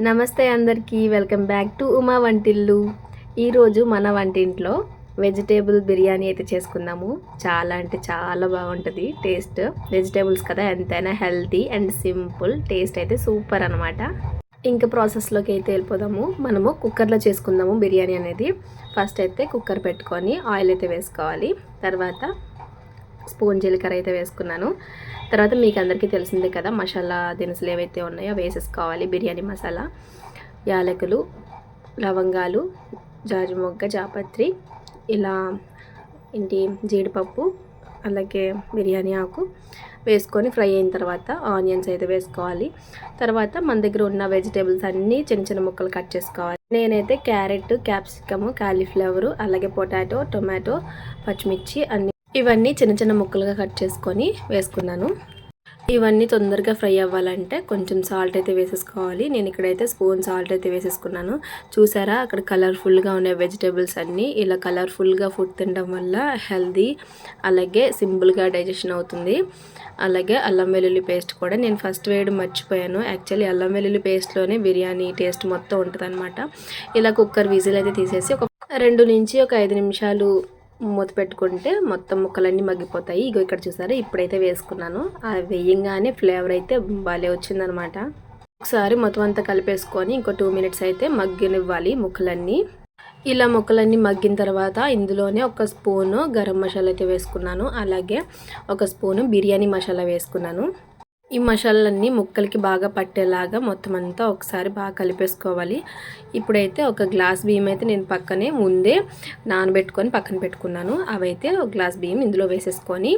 నమస్తే అందరికీ welcome back to Uma వంటిల్లు. ఈరోజు మన వంటింట్లో వెజిటేబుల్ బిర్యానీ అయితే చేసుకుందాము. చాలా అంటే చాలా బాగుంటుంది టేస్ట్. వెజిటేబుల్స్ కదా ఎంతైనా హెల్తీ అండ్ సింపుల్ టేస్ట్ అయితే సూపర్ అనమాట ఇంకా ప్రాసెస్లోకి అయితే వెళ్ళిపోదాము. మనము కుక్కర్లో చేసుకుందాము బిర్యానీ అనేది. ఫస్ట్ అయితే కుక్కర్ పెట్టుకొని ఆయిల్ అయితే వేసుకోవాలి. తర్వాత స్పూన్ జీలకర్ర అయితే వేసుకున్నాను. తర్వాత మీకు అందరికీ తెలిసిందే కదా మసాలా దినుసులు ఏవైతే ఉన్నాయో వేసేసుకోవాలి. బిర్యానీ మసాలా యాలకులు లవంగాలు జాజిమొగ్గ జాపత్రి ఇలా ఇంటి జీడిపప్పు అలాగే బిర్యానీ ఆకు వేసుకొని ఫ్రై అయిన తర్వాత ఆనియన్స్ అయితే వేసుకోవాలి. తర్వాత మన దగ్గర ఉన్న వెజిటేబుల్స్ అన్నీ చిన్న చిన్న ముక్కలు కట్ చేసుకోవాలి. నేనైతే క్యారెట్ క్యాప్సికము కాలీఫ్లవరు అలాగే పొటాటో టొమాటో పచ్చిమిర్చి అన్ని ఇవన్నీ చిన్న చిన్న ముక్కలుగా కట్ చేసుకొని వేసుకున్నాను. ఇవన్నీ తొందరగా ఫ్రై అవ్వాలంటే కొంచెం సాల్ట్ అయితే వేసేసుకోవాలి. నేను ఇక్కడైతే స్పూన్ సాల్ట్ అయితే వేసేసుకున్నాను. చూసారా? అక్కడ కలర్ఫుల్గా ఉన్న వెజిటేబుల్స్ అన్నీ. ఇలా కలర్ఫుల్గా ఫుడ్ తినడం వల్ల హెల్దీ అలాగే సింపుల్గా డైజెషన్ అవుతుంది. అలాగే అల్లం వెల్లుల్లి పేస్ట్ కూడా నేను ఫస్ట్ వేయడం మర్చిపోయాను. యాక్చువల్లీ అల్లం వెల్లుల్లి పేస్ట్లోనే బిర్యానీ టేస్ట్ మొత్తం ఉంటుంది ఇలా కుక్కర్ విజిల్ అయితే తీసేసి ఒక రెండు నుంచి ఒక ఐదు నిమిషాలు మూత పెట్టుకుంటే మొత్తం ముక్కలన్నీ మగ్గిపోతాయి. ఇగో ఇక్కడ చూసారా? ఇప్పుడైతే వేసుకున్నాను. ఆ వేయంగానే ఫ్లేవర్ అయితే భలే వచ్చిందనమాట. ఒకసారి మొత్తం అంతా కలిపేసుకొని ఇంకో టూ మినిట్స్ అయితే మగ్గనివ్వాలి ముక్కలన్నీ. ఇలా ముక్కలన్నీ మగ్గిన తర్వాత ఇందులోనే ఒక స్పూను గరం మసాలా అయితే వేసుకున్నాను. అలాగే ఒక స్పూను బిర్యానీ మసాలా వేసుకున్నాను. ఈ మసాలన్నీ ముక్కలకి బాగా పట్టేలాగా మొత్తం అంతా ఒకసారి బాగా కలిపేసుకోవాలి. ఇప్పుడైతే ఒక గ్లాస్ బియ్యం అయితే నేను పక్కనే ముందే నానబెట్టుకొని పక్కన పెట్టుకున్నాను. అవైతే ఒక గ్లాస్ బియ్యం ఇందులో వేసేసుకొని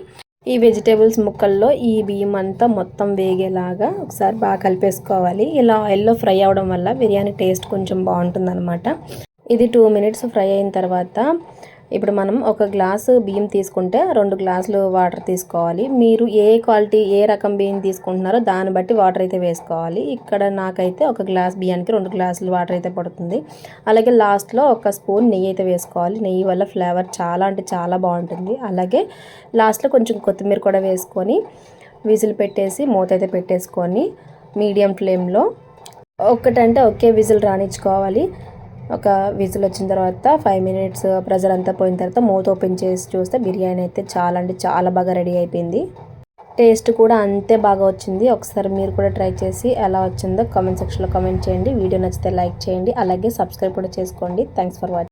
ఈ వెజిటేబుల్స్ ముక్కల్లో ఈ బియ్యం అంతా మొత్తం వేగేలాగా ఒకసారి బాగా కలిపేసుకోవాలి. ఇలా ఆయిల్లో ఫ్రై అవడం వల్ల బిర్యానీ టేస్ట్ కొంచెం బాగుంటుందన్నమాట. ఇది టూ మినిట్స్ ఫ్రై అయిన తర్వాత ఇప్పుడు మనం ఒక గ్లాసు బియ్యం తీసుకుంటే రెండు గ్లాసులు వాటర్ తీసుకోవాలి. మీరు ఏ క్వాలిటీ ఏ రకం బియ్యం తీసుకుంటున్నారో దాన్ని బట్టి వాటర్ అయితే వేసుకోవాలి. ఇక్కడ నాకైతే ఒక గ్లాస్ బియ్యానికి రెండు గ్లాసులు వాటర్ అయితే పడుతుంది. అలాగే లాస్ట్లో ఒక స్పూన్ నెయ్యి అయితే వేసుకోవాలి. నెయ్యి వల్ల ఫ్లేవర్ చాలా అంటే చాలా బాగుంటుంది. అలాగే లాస్ట్లో కొంచెం కొత్తిమీర కూడా వేసుకొని విజిల్ పెట్టేసి మూత అయితే పెట్టేసుకొని మీడియం ఫ్లేమ్లో ఒక్కటంటే ఒకే విజిల్ రాణించుకోవాలి ఒక విజిల్ వచ్చిన తర్వాత ఫైవ్ మినిట్స్ ప్రెజర్ అంతా పోయిన తర్వాత మూత ఓపెన్ చేసి చూస్తే బిర్యానీ అయితే చాలా అంటే చాలా బాగా రెడీ అయిపోయింది. టేస్ట్ కూడా అంతే బాగా వచ్చింది. ఒకసారి మీరు కూడా ట్రై చేసి ఎలా వచ్చిందో కామెంట్ సెక్షన్లో కామెంట్ చేయండి. వీడియో నచ్చితే లైక్ చేయండి. అలాగే సబ్స్క్రైబ్ కూడా చేసుకోండి. Thanks for watching